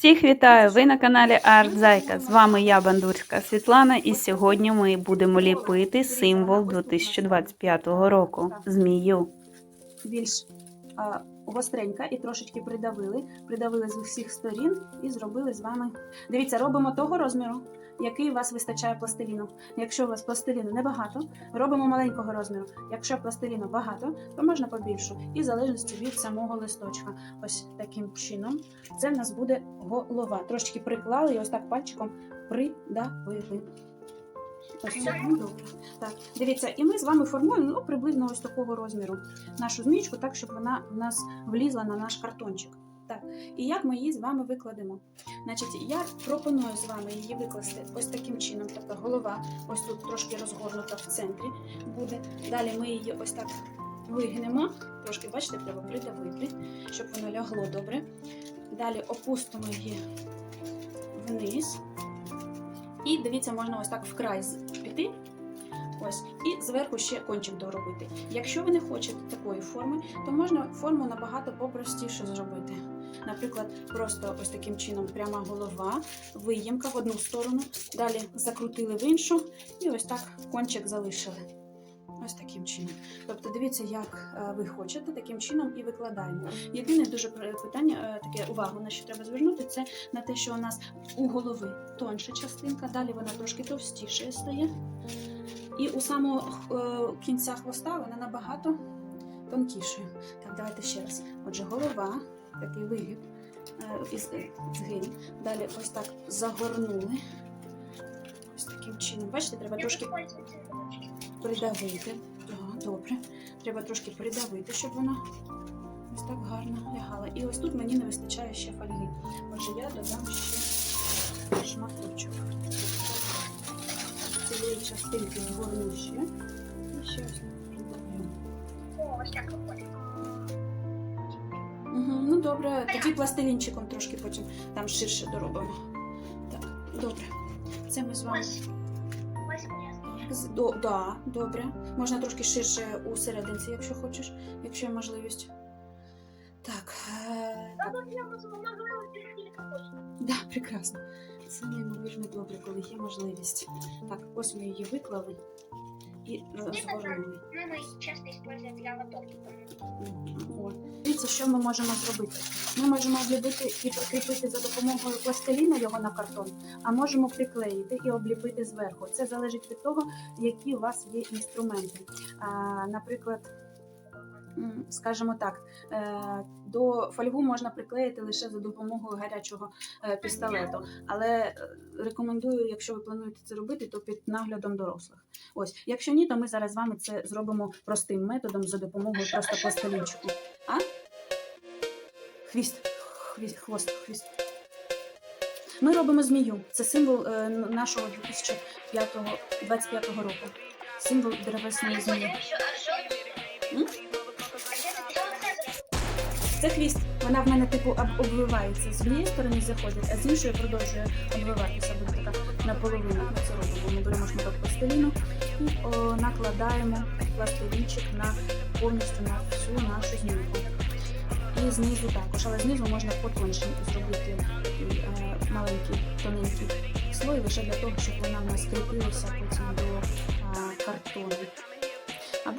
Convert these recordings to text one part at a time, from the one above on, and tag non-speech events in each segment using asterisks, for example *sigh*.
Всіх вітаю! Ви на каналі Артзайка. З вами я, Бандурська Світлана, і сьогодні ми будемо ліпити символ 2025 року змію. більш гостренька і трошечки придавили. Придавили з усіх сторін і зробили з вами. Дивіться, робимо того розміру, який у вас вистачає пластиліну. Якщо у вас пластиліну небагато, робимо маленького розміру. Якщо пластиліну багато, то можна побільшу. І в залежності від самого листочка. Ось таким чином. Це в нас буде голова. Трошечки приклали і ось так пальчиком придавили. Так, дивіться, і ми з вами формуємо ну, приблизно ось такого розміру нашу змієчку, так, щоб вона в нас влізла на наш картончик. Так, і як ми її з вами викладемо? Значить, я пропоную з вами її викласти ось таким чином. Тобто голова ось тут трошки розгорнута в центрі буде. Далі ми її ось так вигнемо. Трошки, бачите, треба придавити, щоб воно лягло добре. Далі опустимо її вниз. І дивіться, можна ось так вкрай піти. Ось, і зверху ще кончик доробити. Якщо ви не хочете такої форми, то можна форму набагато попростіше зробити. Наприклад, просто ось таким чином пряма голова, виємка в одну сторону, далі закрутили в іншу, і ось так кончик залишили. Ось таким чином. Тобто, дивіться, як е, ви хочете, таким чином і викладаємо. Єдине дуже питання, е, таке увагу, на що треба звернути, це на те, що у нас у голови тонша частинка, далі вона трошки товстіше стає. І у самого е, кінця хвоста вона набагато тонкішою. Так, давайте ще раз. Отже, голова, такий із е. Далі ось так загорнули. Ось таким чином. Бачите, треба трошки придавити. Добре. Треба трошки придавити, щоб вона ось так гарно лягала. І ось тут мені не вистачає ще фольги. Отже, я додам ще шматочок. Цієї частинки згорну ще. І ще ось так. Угу, ну добре, тоді пластилінчиком трошки потім там ширше доробимо. Так, добре. Це ми з вами. До, да, добре. Можна трошки ширше у серединці, якщо хочеш, якщо є можливість. Так. Е, хочеш. Да, прекрасно. Це неймовірно добре, коли є можливість. Так, ось ми її виклали і е, згорнули. Мама часто использует для готовки. Дивіться, що ми можемо зробити. Ми можемо обліпити і прикріпити за допомогою пластиліну його на картон, а можемо приклеїти і обліпити зверху. Це залежить від того, які у вас є інструменти. А, наприклад, скажімо так, е, до фольгу можна приклеїти лише за допомогою гарячого е, пістолету. Але е, рекомендую, якщо ви плануєте це робити, то під наглядом дорослих. Ось, якщо ні, то ми зараз з вами це зробимо простим методом за допомогою просто пластилінчику. А? Хвіст, хвіст, хвост, хвіст. Ми робимо змію. Це символ нашого 2025 року. Символ деревесної змії. М? Це хвіст. Вона в мене типу обвивається. З однієї сторони заходить, а з іншої продовжує обвиватися. Буде така наполовину. Ми це робимо. Ми беремо шматок пластиліну і о, накладаємо пластилінчик на повністю на всю нашу змійку. І знизу також, але знизу можна потоньше зробити е, маленький тоненький слой, лише для того, щоб вона в нас кріпилася потім до е, картону.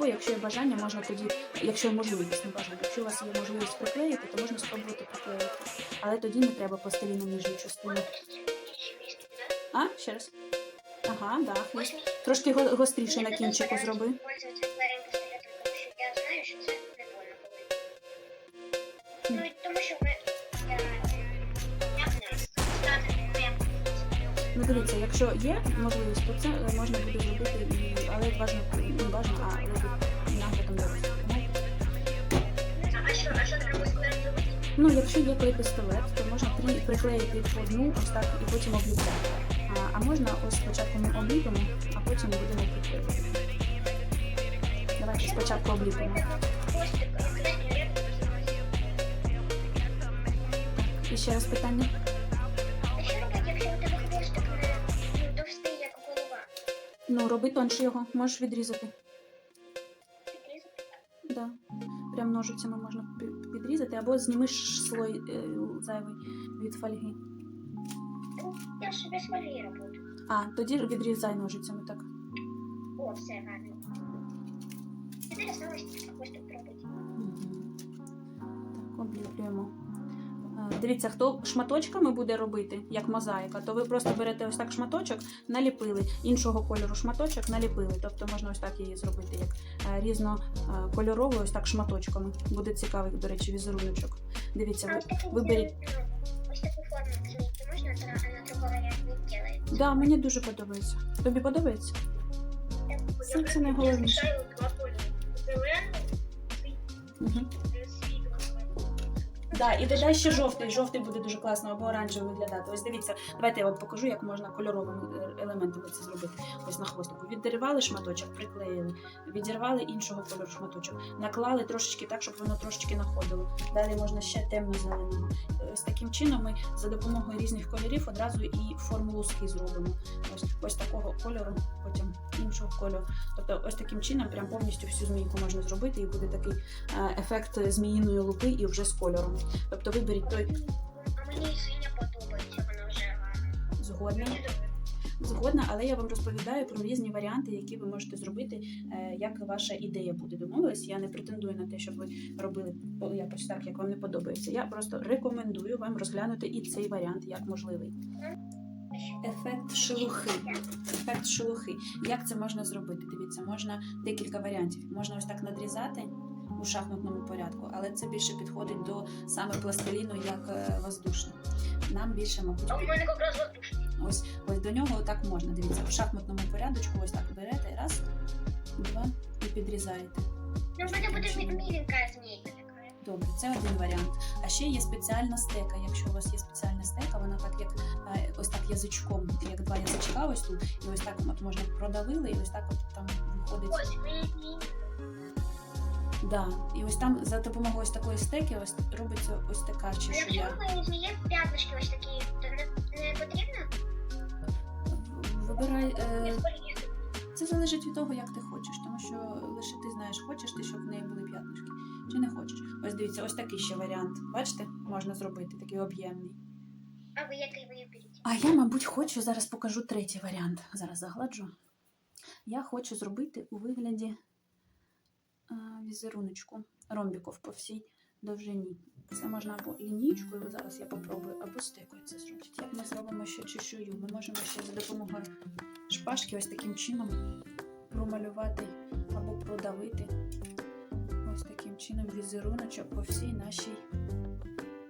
Або якщо є бажання, можна тоді, якщо є можливість, не бажання, якщо у вас є можливість приклеїти, то можна спробувати приклеїти. Але тоді не треба пластиліну нижню частину. А, ще раз. Ага, да. Трошки го- гостріше на кінчику зроби. Ну, дивіться, якщо є можливість, то це е, бажано, а робити наглядом зробити? Ну, якщо є клей пістолет, то можна приклеїти одну ось так і потім обліпляти. А, можна ось спочатку ми обліпимо, а потім будемо приклеювати. Давайте спочатку обліпимо. І ще раз питання. Ну, роби тонше його, можеш відрізати. Підрізати? Да. Прям ножицями можна пі- підрізати, або знімеш слой е, зайвий від фольги. Я ж без фольги роботу. А, тоді відрізай ножицями так. О, все гарно. Тепер осталось ось тут робити. Мгм. Так, обліплюємо. Дивіться, хто шматочками буде робити, як мозаїка, то ви просто берете ось так шматочок, наліпили, іншого кольору шматочок наліпили. Тобто можна ось так її зробити, як е, різнокольоровий, ось так шматочками. Буде цікавий, до речі, візеруночок. Дивіться, ви виберіть. ну, ось таку форму змійки можна на, другого делається. Да, мені дуже подобається. Тобі подобається? Це, найголовніше. Угу. Да, і додай ще жовтий. Жовтий буде дуже класно або оранжевий виглядати. Ось дивіться, давайте я вам покажу, як можна кольоровими е, елементами це зробити. Ось на хвостику. Віддервали шматочок, приклеїли, відірвали іншого кольору шматочок, наклали трошечки так, щоб воно трошечки находило. Далі можна ще темно-зеленого. Ось таким чином ми за допомогою різних кольорів одразу і форму луски зробимо. Ось, ось такого кольору, потім іншого кольору. Тобто, ось таким чином прям повністю всю змійку можна зробити, і буде такий е, ефект зміїної луки і вже з кольором. Тобто виберіть той А мені синя подобається, вона вже гарна. згодна. Згодна, але я вам розповідаю про різні варіанти, які ви можете зробити, е, як ваша ідея буде. Домовились? Я не претендую на те, щоб ви робили якось так, як вам не подобається. Я просто рекомендую вам розглянути і цей варіант як можливий. Ефект шелухи. Ефект шелухи. Як це можна зробити? Дивіться, можна декілька варіантів. Можна ось так надрізати у шахматному порядку, але це більше підходить до саме пластиліну як е, воздушне. Нам більше, мабуть, А у мене якраз воздушний. Ось, ось до нього так можна. Дивіться, в шахматному порядочку ось так берете, раз, два і підрізаєте. Ну, буде мі- міленька така. Добре, це один варіант. А ще є спеціальна стека. Якщо у вас є спеціальна стека, вона так як е, ось так язичком, як два язичка, ось тут, і ось так от можна продавили, і ось так от там виходить. Да. І ось там за допомогою ось такої стеки ось робиться ось така А якщо чешуя. в змії п'ятнишки ось такі, то не, не потрібно? Вибирай. Е, Це залежить від того, як ти хочеш, тому що лише ти знаєш, хочеш ти, щоб в неї були п'ятнишки, чи не хочеш. Ось дивіться, ось такий ще варіант. Бачите, можна зробити такий об'ємний. А ви який ви берете? А я, мабуть, хочу зараз покажу третій варіант. Зараз загладжу. Я хочу зробити у вигляді візеруночку ромбіков по всій довжині. Це можна або лінійкою, зараз я попробую, або стекою це зробити. Як ми зробимо ще чешую? Ми можемо ще за допомогою шпажки ось таким чином промалювати або продавити ось таким чином візеруночок по всій нашій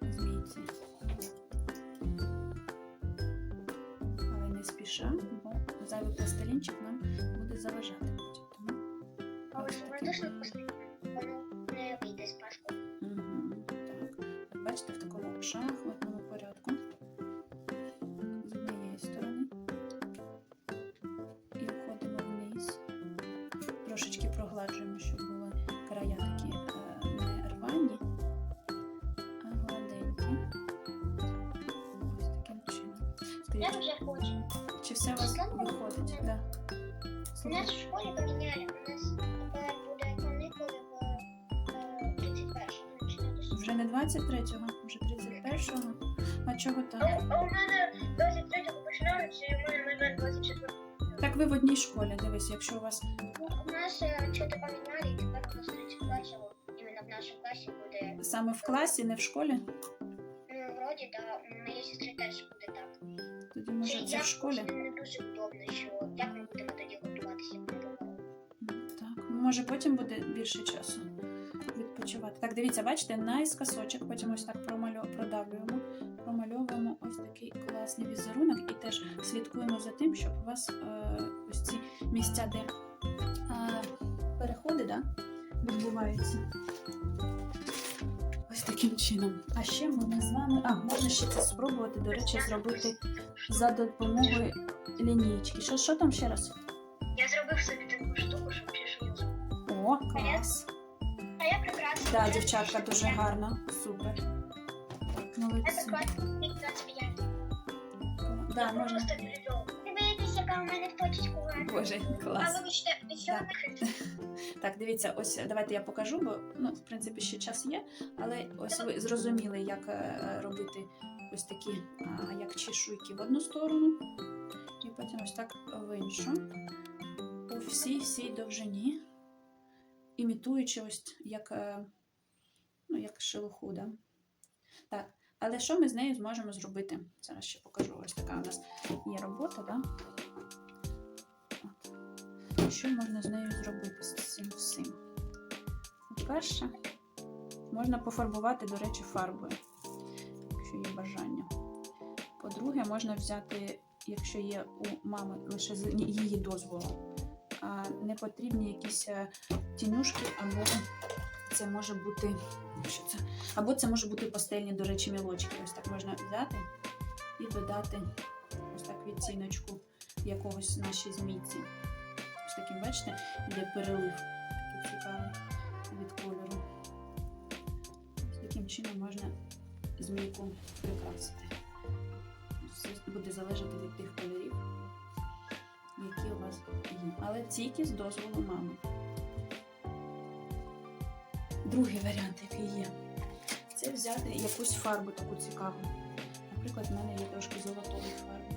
змійці. Але не спіша, бо зайвий пластилінчик нам буде заважати. Тому А ось. Воно не вийде з пашку. Угу, Так. Бачите, в такому шахматному Вже не 23-го, вже 31-го. А чого так? а у мене 23-го починаються, і у мене на 24 Так ви в одній школі, дивись, якщо у вас У нас е, что-то поменяли, и теперь у нас в третьем классе, вот, именно в нашем классе будет, саме в класі, не в школі, ну, вроде, да, у моєї сестри теж буде так. тоді може це в школі. просто не дуже вдобно, що як ми будемо тоді готуватися. Так, може потім буде більше часу відпочивати. Так, дивіться, бачите, наискосочок, потім ось так промалю... продавлюємо, промальовуємо ось такий класний візерунок і теж слідкуємо за тим, щоб у вас е, ось ці місця, де е, переходи да, відбуваються. Ось таким чином. А ще ми з вами. А, можна ще це спробувати, до речі, зробити за допомогою лінійки. Що, що там ще раз? Я зробив собі таку штуку, щоб чешую. О, клас! Да, дівчатка дуже гарно. Супер. Молодці. Да, можна. просто боїтесь, яка у мене в точечку гарна. Боже, А клас. вибачте, що Так. *laughs* Так, дивіться, ось давайте я покажу, бо ну, в принципі ще час є, але ось ви зрозуміли, як е, робити ось такі, як чешуйки в одну сторону, і потім ось так в іншу. У всій всій довжині, імітуючи ось як, е, ну, як шелуху. Да? Так, але що ми з нею зможемо зробити? Зараз ще покажу. Ось така у нас є робота, да? От. Що можна з нею зробити з цим всім? По-перше, можна пофарбувати, до речі, фарбою, якщо є бажання. По-друге, можна взяти, якщо є у мами лише з її дозволу, а не потрібні якісь е, тінюшки, або це може бути. Що це? Або це може бути пастельні, до речі, мілочки. Ось так можна взяти і додати ось так відціночку якогось нашій змійці. Ось таким, бачите, йде перелив такий цікавий від кольору. Ось таким чином можна змійку прикрасити. Все буде залежати від тих кольорів, які у вас є. Але тільки з дозволу мами. Другий варіант, який є, це взяти якусь фарбу таку цікаву. Наприклад, в мене є трошки золотої фарби.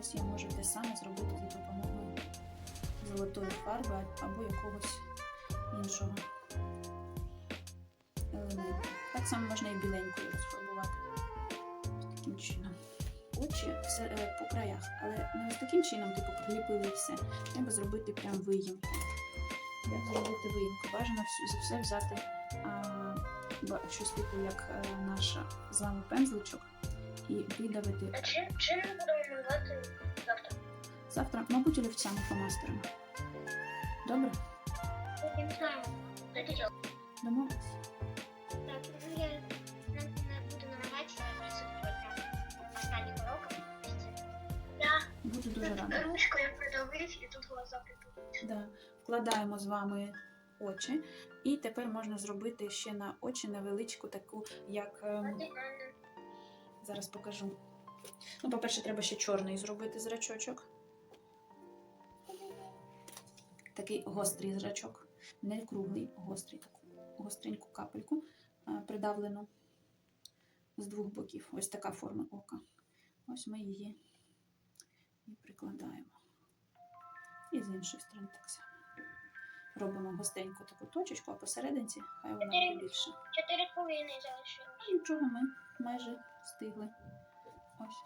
Ось я можу те саме зробити за допомогою золотої фарби або якогось іншого елементу. Так само можна і біленькою розфарбувати. Таким чином. Очі все е, по краях, але не таким чином, типу, приліпили все. Треба зробити прям виїмку. Як зробити виїмку? Бажано за все взяти а, щось типу, як а, наш з вами пензличок, і видавити А чим, чим ми будемо малювати завтра? завтра, мабуть, олівцями фломастерами. Добре? Я не знаю. Домовились? Буду дуже рада. ручкою придавив і тут глаза припустив. Да. Вкладаємо з вами очі, і тепер можна зробити ще на очі невеличку таку, як ем, зараз покажу. Ну, по-перше, треба ще чорний зробити зрачочок. Такий гострий зрачок, не круглий, гострий, таку гостреньку капельку придавлену з двох боків. Ось така форма ока. Ось ми її і прикладаємо. І з іншої сторони так само. Робимо гостеньку таку точечку, а посерединці хай вона буде більше. Чотири хвилини залишилось. Нічого, ми майже встигли. Ось.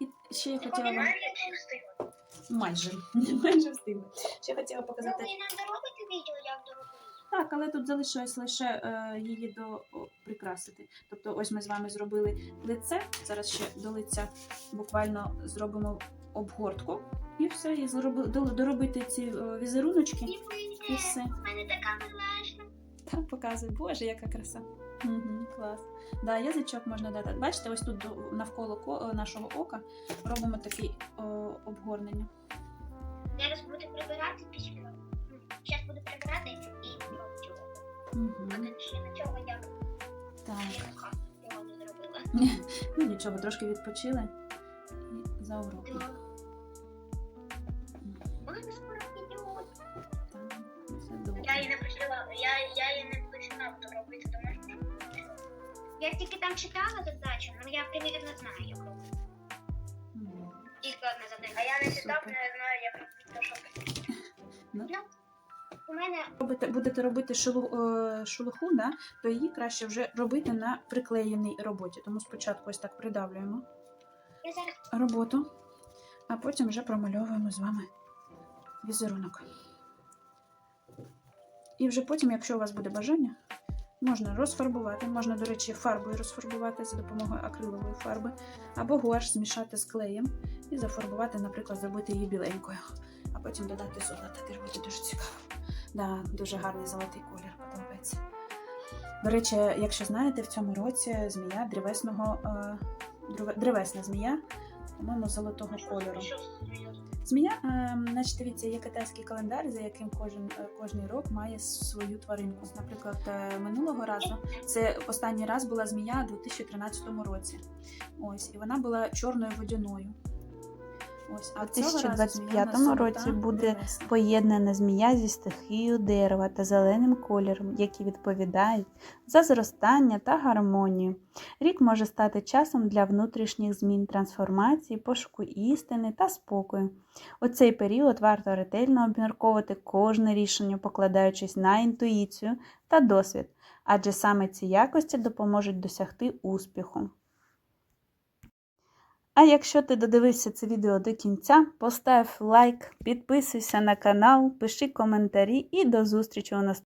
І ще я хотіла вам майже, *laughs* майже встигли. Ще хотіла Ну, показати. ви нам доробите відео, як доробити? Так, але тут залишилось лише е, її до прикрасити. Тобто, ось ми з вами зробили лице. Зараз ще до лиця буквально зробимо обгортку. І все, і доробити ці е, візеруночки. І все. У мене така милашна. Так, показує. Боже, яка краса. Угу, клас. Да, язичок можна дати. Бачите, ось тут навколо нашого ока робимо таке обгорнення. Зараз буду прибирати після. Зараз буду прибирати і. Угу. А ще на цього я Так. його не зробила. *laughs* Ну нічого, трошки відпочили за добре. Я її не почала, я, я її не починав то робити, тому що. Я тільки там читала задачу, але я примірно знаю, як робити. Тільки одне завдання. А я не читав, не знаю, як робити то, що. Ну. Ну, у мене Робите, будете робити шелу, е, шелуху, да, то її краще вже робити на приклеєній роботі. Тому спочатку ось так придавлюємо роботу, а потім вже промальовуємо з вами візерунок. І вже потім, якщо у вас буде бажання, можна розфарбувати. Можна, до речі, фарбою розфарбувати за допомогою акрилової фарби, або гуаш змішати з клеєм і зафарбувати, наприклад, зробити її біленькою, а потім додати золота. Теж буде дуже цікаво. Да, дуже гарний золотий колір подобається. До речі, якщо знаєте, в цьому році змія древесного, е, древесна змія, по-моєму, золотого кольору. Змія, е, значить, дивіться, є китайський календар, за яким кожен е, кожний рок має свою тваринку. Наприклад, е, минулого разу це останній раз була змія у 2013 році. Ось, і вона була чорною водяною. У а цього разу 2025 році буде. Поєднана змія зі стихією дерева та зеленим кольором, які відповідають за зростання та гармонію. Рік може стати часом для внутрішніх змін, трансформації, пошуку істини та спокою. У цей період варто ретельно обмірковувати кожне рішення, покладаючись на інтуїцію та досвід, адже саме ці якості допоможуть досягти успіху. А якщо ти додивився це відео до кінця, постав лайк, підписуйся на канал, пиши коментарі і до зустрічі у наступному.